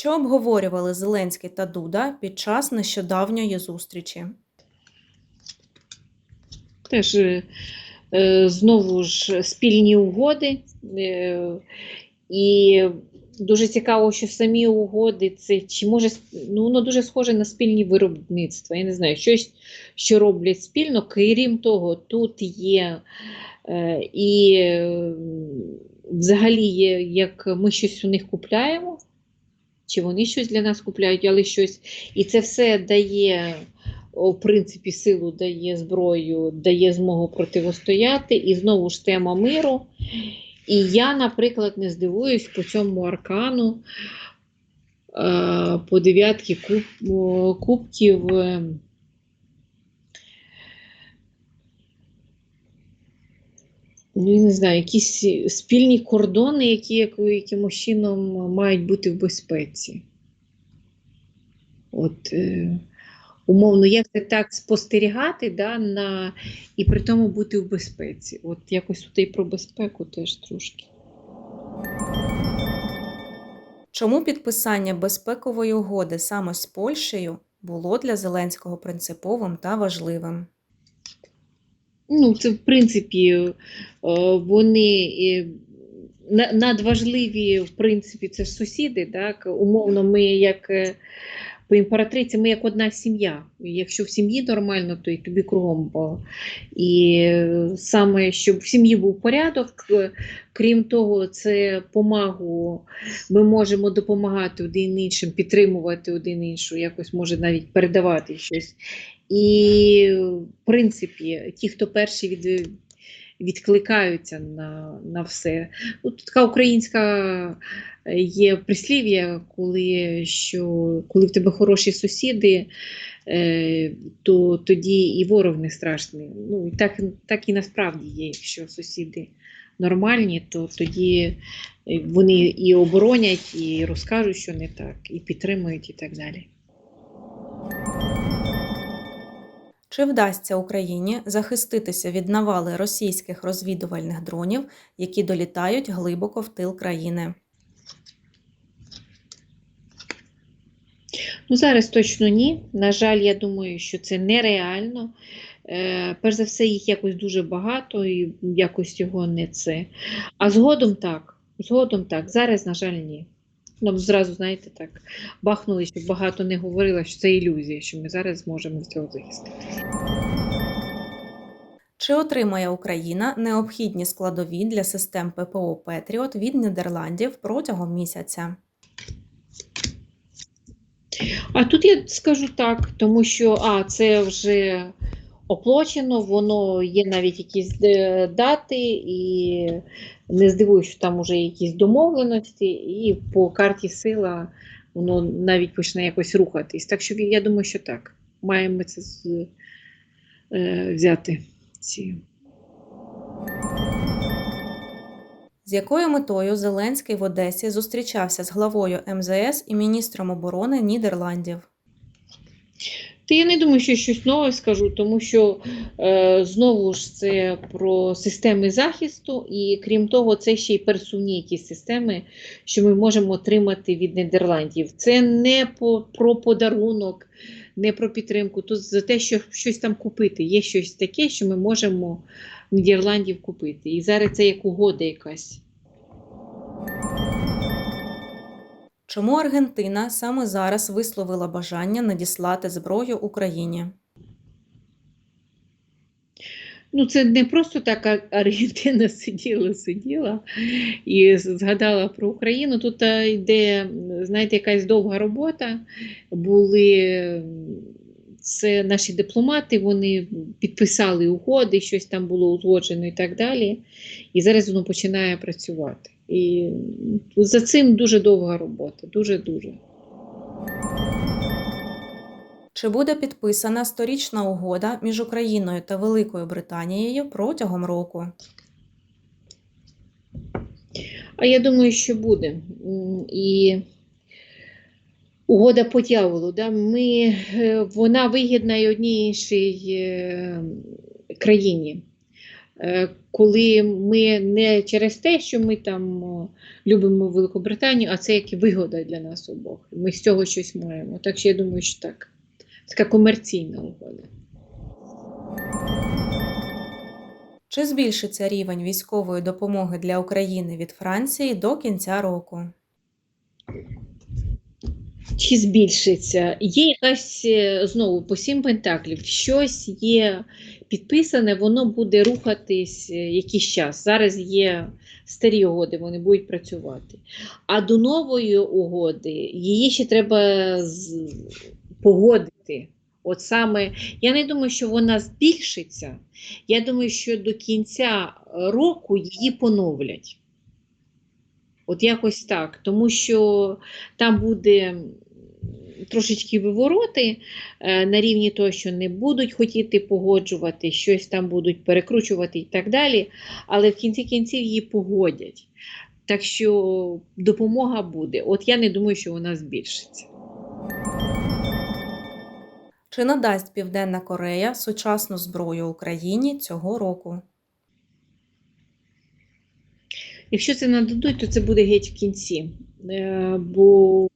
Що обговорювали Зеленський та Дуда під час нещодавньої зустрічі? Теж е, е, знову ж спільні угоди. е, І дуже цікаво, що самі угоди це чи може ну, воно дуже схоже на спільні виробництва. Я не знаю, щось, що роблять спільно. Крім того, тут є і взагалі є, як ми щось у них купляємо, чи вони щось для нас купляють, але щось. І це все дає, в принципі, силу, дає зброю, дає змогу противостояти. І знову ж тема миру. І я, наприклад, не здивуюсь по цьому аркану, е, по дев'ятки куб, кубків. Ну, я не знаю, якісь спільні кордони, які якимось чином мають бути в безпеці. От, е, умовно, як це так спостерігати, да, на, і при тому бути в безпеці. От якось тут і про безпеку теж трошки. Чому підписання безпекової угоди саме з Польщею було для Зеленського принциповим та важливим? Ну, це в принципі е, вони е, на- надважливі, в принципі, це ж сусіди. Так? Умовно, ми як е, по імператриці, ми як одна сім'я. Якщо в сім'ї нормально, то і тобі кругом. І саме щоб в сім'ї був порядок, е, крім того, це помагу. Ми можемо допомагати один іншим, підтримувати один іншу, якось може навіть передавати щось. І, в принципі, ті, хто перші від, відкликаються на, на все. Тут така українська е, є прислів'я, коли, що, коли в тебе хороші сусіди, е, то тоді і ворог не страшний. Ну, так, так і насправді є, якщо сусіди нормальні, то тоді е, вони і оборонять, і розкажуть, що не так, і підтримують, і так далі. Чи вдасться Україні захиститися від навали російських розвідувальних дронів, які долітають глибоко в тил країни? Ну, зараз точно ні. На жаль, я думаю, що це нереально. Е, перш за все, їх якось дуже багато і якось цього не це. А згодом так. Згодом так. Зараз, на жаль, ні. Ну, зразу, знаєте, так, бахнули, щоб багато не говорила, що це ілюзія, що ми зараз зможемо з цього захиститися. Чи отримає Україна необхідні складові для систем ППО Петріот від Нідерландів протягом місяця? А тут я скажу так, тому що а, це вже оплачено, воно є навіть якісь е, дати, і не здивуюсь, що там вже якісь домовленості, і по карті сила воно навіть почне якось рухатись. Так що я думаю, що так. Маємо це з, е, взяти. Ці. З якою метою Зеленський в Одесі зустрічався з главою МЗС і міністром оборони Нідерландів? Та я не думаю, що щось нове скажу, тому що е, знову ж це про системи захисту, і крім того, це ще й пересувні якісь системи, що ми можемо отримати від Нідерландів. Це не по, про подарунок, не про підтримку, тут за те, що щось там купити. Є щось таке, що ми можемо Нідерландів купити. І зараз це як угода якась. Чому Аргентина саме зараз висловила бажання надіслати зброю Україні? Ну, це не просто так Аргентина сиділа, сиділа і згадала про Україну. Тут йде, знаєте, якась довга робота. Були це наші дипломати, вони підписали угоди, щось там було узгоджено і так далі. І зараз воно починає працювати. І за цим дуже довга робота, дуже-дуже. Чи буде підписана сторічна угода між Україною та Великою Британією протягом року? А я думаю, що буде. І угода по дьяволу. Да? Ми, е, вона вигідна і одній іншій е, країні. е, коли ми не через те, що ми там любимо Великобританію, а це як вигода для нас обох. Ми з цього щось маємо. Так що я думаю, що так. Така комерційна угода. Чи збільшиться рівень військової допомоги для України від Франції до кінця року? Чи збільшиться? Є якась е, знову по сім пентаклів, щось є підписане, воно буде рухатись е, якийсь час. Зараз є старі угоди, вони будуть працювати. А до нової угоди її ще треба погодити. От саме, я не думаю, що вона збільшиться. Я думаю, що до кінця року її поновлять. От якось так. Тому що там буде трошечки вивороти е, на рівні того, що не будуть хотіти погоджувати, щось там будуть перекручувати і так далі. Але в кінці кінців її погодять. Так що допомога буде. От я не думаю, що вона збільшиться. Чи надасть Південна Корея сучасну зброю Україні цього року? Якщо це нададуть, то це буде геть в кінці. Е, Бо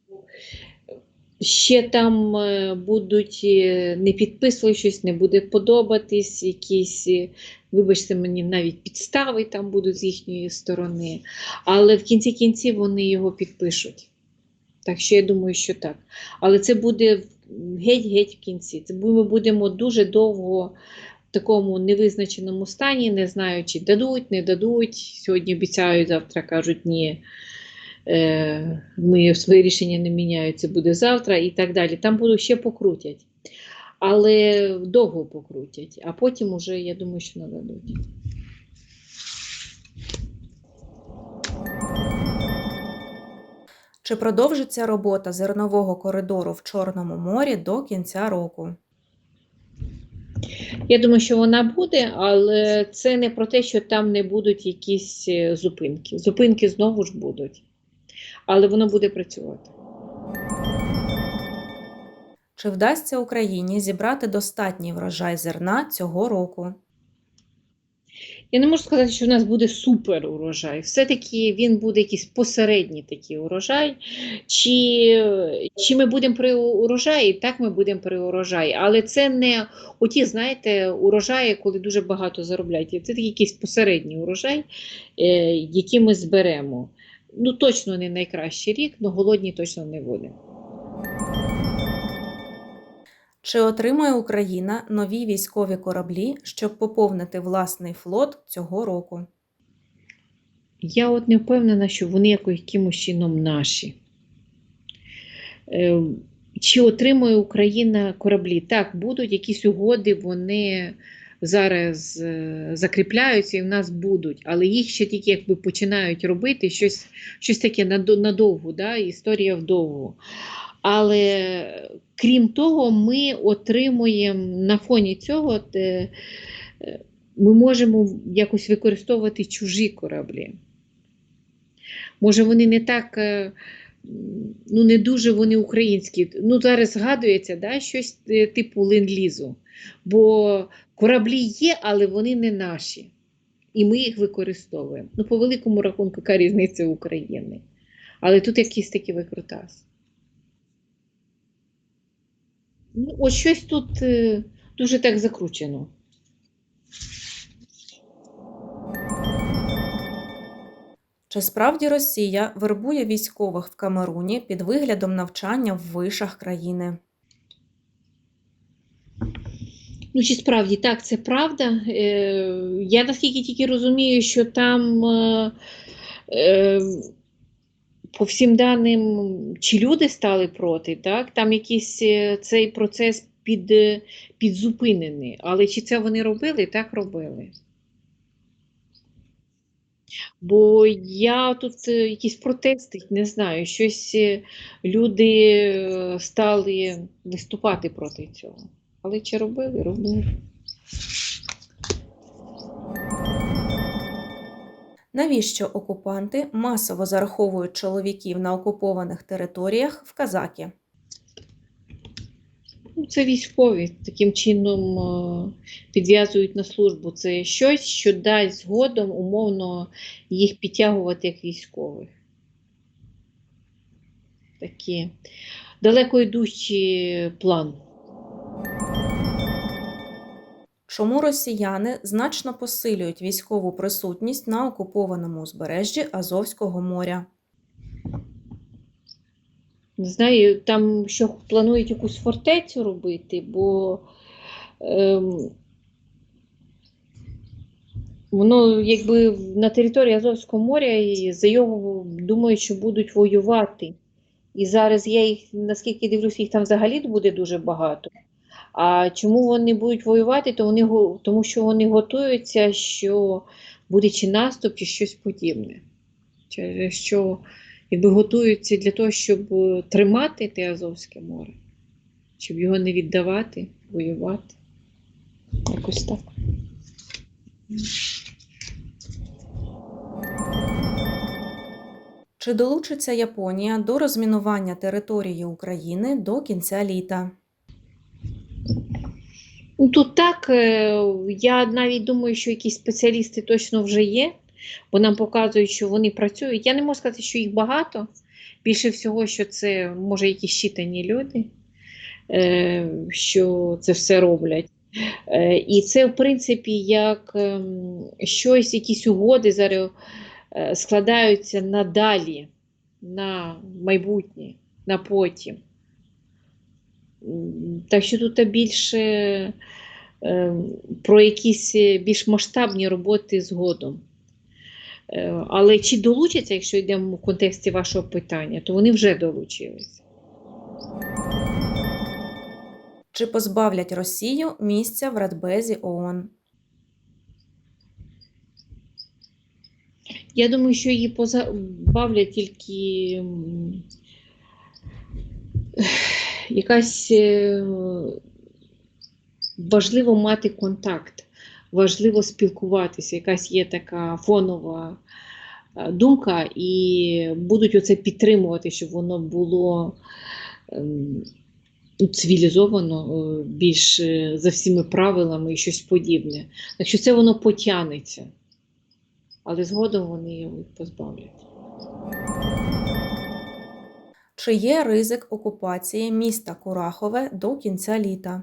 ще там е, будуть е, не підписувати щось, не буде подобатись, якісь, е, вибачте мені, навіть підстави там будуть з їхньої сторони. Але в кінці кінців вони його підпишуть. Так що я думаю, що так. Але це буде геть-геть в кінці. Це ми будемо дуже довго в такому невизначеному стані, не знаю, чи дадуть, не дадуть. Сьогодні обіцяють, завтра кажуть, ні. Е, ми своє рішення не міняють, це буде завтра і так далі. Там будуть ще покрутять. Але довго покрутять, а потім уже, я думаю, що нададуть. Чи продовжиться робота зернового коридору в Чорному морі до кінця року? Я думаю, що вона буде, але це не про те, що там не будуть якісь е, зупинки. Зупинки знову ж будуть, але воно буде працювати. Чи вдасться Україні зібрати достатній врожай зерна цього року? Я не можу сказати, що в нас буде супер урожай. Все-таки він буде якийсь посередній такий урожай. Чи, чи ми будемо при урожаї? Так, ми будемо при урожаї. Але це не оті, знаєте, урожаї, коли дуже багато заробляють. Це такий якийсь посередній урожай, е, який ми зберемо. Ну, точно не найкращий рік, але голодні точно не будемо. Чи отримає Україна нові військові кораблі, щоб поповнити власний флот цього року? Я от не впевнена, що вони якимось чином наші. Е, Чи отримує Україна кораблі? Так, будуть якісь угоди, вони зараз е, закріпляються і в нас будуть, але їх ще тільки якби починають робити щось, щось таке надовго, да? історія вдовго. Але крім того, ми отримуємо на фоні цього, те, е, ми можемо якось використовувати чужі кораблі. Може, вони не так, е, ну не дуже вони українські. Ну, зараз згадується да, щось е, типу ленд-лізу. Бо кораблі є, але вони не наші. І ми їх використовуємо. Ну, по великому рахунку, яка різниця України. Але тут якийсь такий викрутас. Ну, от щось тут е, дуже так закручено. Чи справді Росія вербує військових в Камеруні під виглядом навчання в вишах країни? Ну, чи справді так, це правда. Е, я наскільки тільки розумію, що там е, е, по всім даним, чи люди стали проти, так? Там якийсь цей процес під, підзупинений. Але чи це вони робили? Так робили. Бо я тут е, якісь протести, не знаю, щось е, люди е, стали виступати проти цього. Але чи робили? Робили. Навіщо окупанти масово зараховують чоловіків на окупованих територіях в казаки? Ну, Це військові таким чином е, підв'язують на службу. Це щось, що дасть згодом умовно їх підтягувати як військових. Такі далеко йдущий план. Чому росіяни значно посилюють військову присутність на окупованому узбережжі Азовського моря? Не знаю, там що планують якусь фортецю робити, бо ем, воно якби на території Азовського моря і за його думають, що будуть воювати. І зараз я їх, наскільки дивлюся, їх там взагалі буде дуже багато. А чому вони будуть воювати? То вони, тому що вони готуються, що буде чи наступ, чи щось подібне. Через що якби готуються для того, щоб е, тримати те Азовське море, щоб його не віддавати, воювати. Якось так. Чи долучиться Японія до розмінування території України до кінця літа? Ну, Тут так, е, я навіть думаю, що якісь спеціалісти точно вже є, бо нам показують, що вони працюють. Я не можу сказати, що їх багато. Більше всього, що це може якісь щитані люди, е, що це все роблять. Е, І це, в принципі, як ем, щось, якісь угоди зараз е, складаються надалі, на майбутнє, на потім. Так що тут більше е, про якісь більш масштабні роботи згодом. Е, Але чи долучаться, якщо йдемо в контексті вашого питання, то вони вже долучилися. Чи позбавлять Росію місця в Радбезі ООН? Я думаю, що її позабавлять тільки якась е, важливо мати контакт, важливо спілкуватися, якась є така фонова е, думка, і будуть оце підтримувати, щоб воно було ем, цивілізовано, е, більш е, за всіми правилами і щось подібне. Так що це воно потягнеться але згодом вони його позбавлять. Чи є ризик окупації міста Курахове до кінця літа?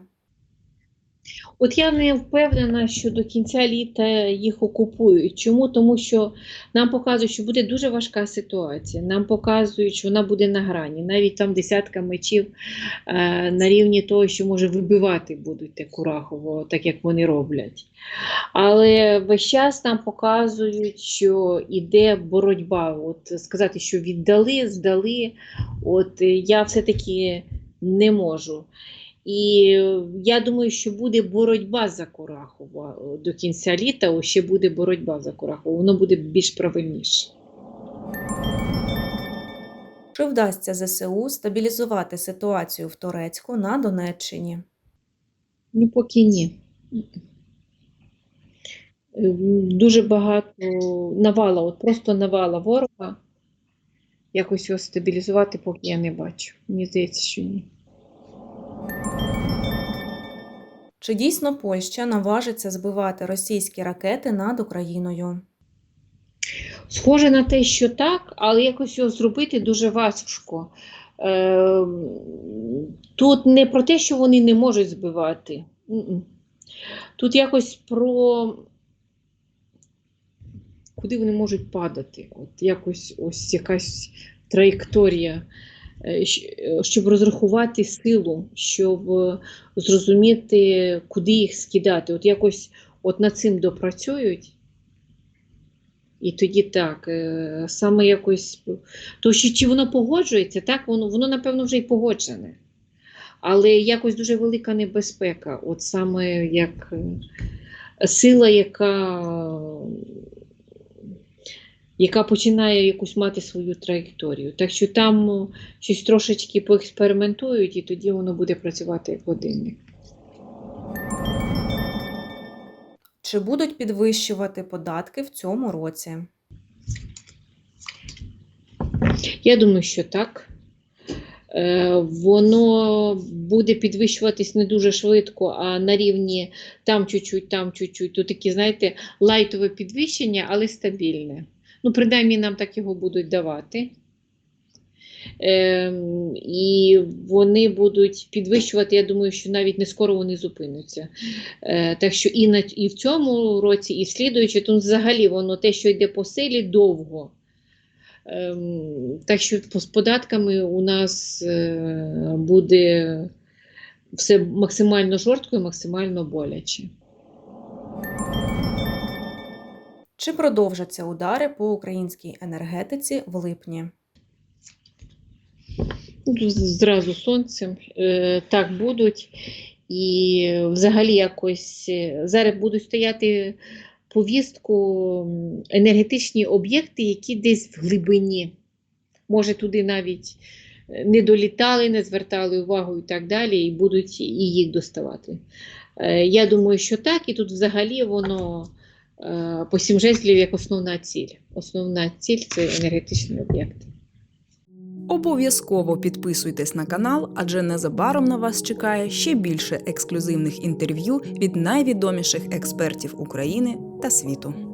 От я не впевнена, що до кінця літа їх окупують. Чому? Тому що нам показують, що буде дуже важка ситуація. Нам показують, що вона буде на грані. Навіть там десятка мечів е, на рівні того, що може вибивати будуть те Курахово, так як вони роблять. Але весь час нам показують, що іде боротьба. От сказати, що віддали, здали. От я все-таки не можу. І я думаю, що буде боротьба за Курахова до кінця літа, ще буде боротьба за Курахова, воно буде більш правильніше. Чи вдасться ЗСУ стабілізувати ситуацію в Торецьку на Донеччині? Ну, поки ні. Е, Дуже багато навала, от просто навала ворога. Якось його стабілізувати, поки я не бачу. Мені здається, що ні. Чи дійсно Польща наважиться збивати російські ракети над Україною? Схоже на те, що так, але якось його зробити дуже важко. Е, Тут не про те, що вони не можуть збивати. Тут якось про куди вони можуть падати. От якось ось якась траєкторія, щоб розрахувати силу, щоб е, зрозуміти, куди їх скидати. От якось от над цим допрацюють. І тоді так, е, саме якось. То що чи воно погоджується, так, воно, воно напевно вже й погоджене. Але якось дуже велика небезпека, от саме як е, сила, яка, яка починає якусь мати свою траєкторію. Так що там е, щось трошечки поекспериментують, і тоді воно буде працювати як годинник. Чи будуть підвищувати податки в цьому році? Я думаю, що так. Е, Воно буде підвищуватись не дуже швидко, а на рівні там чуть-чуть, там чуть-чуть. Тут такі, знаєте, лайтове підвищення, але стабільне. Ну, принаймні, нам так його будуть давати. Ем, і вони будуть підвищувати, я думаю, що навіть не скоро вони зупиняться. Е, так що і, на, і в цьому році, і слідуючи, то взагалі воно те, що йде по силі, довго. Ем, так що з податками у нас е, буде все максимально жорстко і максимально боляче. Чи продовжаться удари по українській енергетиці в липні? Зразу сонцем. Е, так будуть. І взагалі якось е, зараз будуть стояти повістку енергетичні об'єкти, які десь в глибині. Може, туди навіть е, не долітали, не звертали увагу і так далі, і будуть і їх доставати. Я думаю, що так, і тут взагалі воно е, по сім жезлів як основна ціль. Основна ціль це енергетичні об'єкти. Обов'язково підписуйтесь на канал, адже незабаром на вас чекає ще більше ексклюзивних інтерв'ю від найвідоміших експертів України та світу.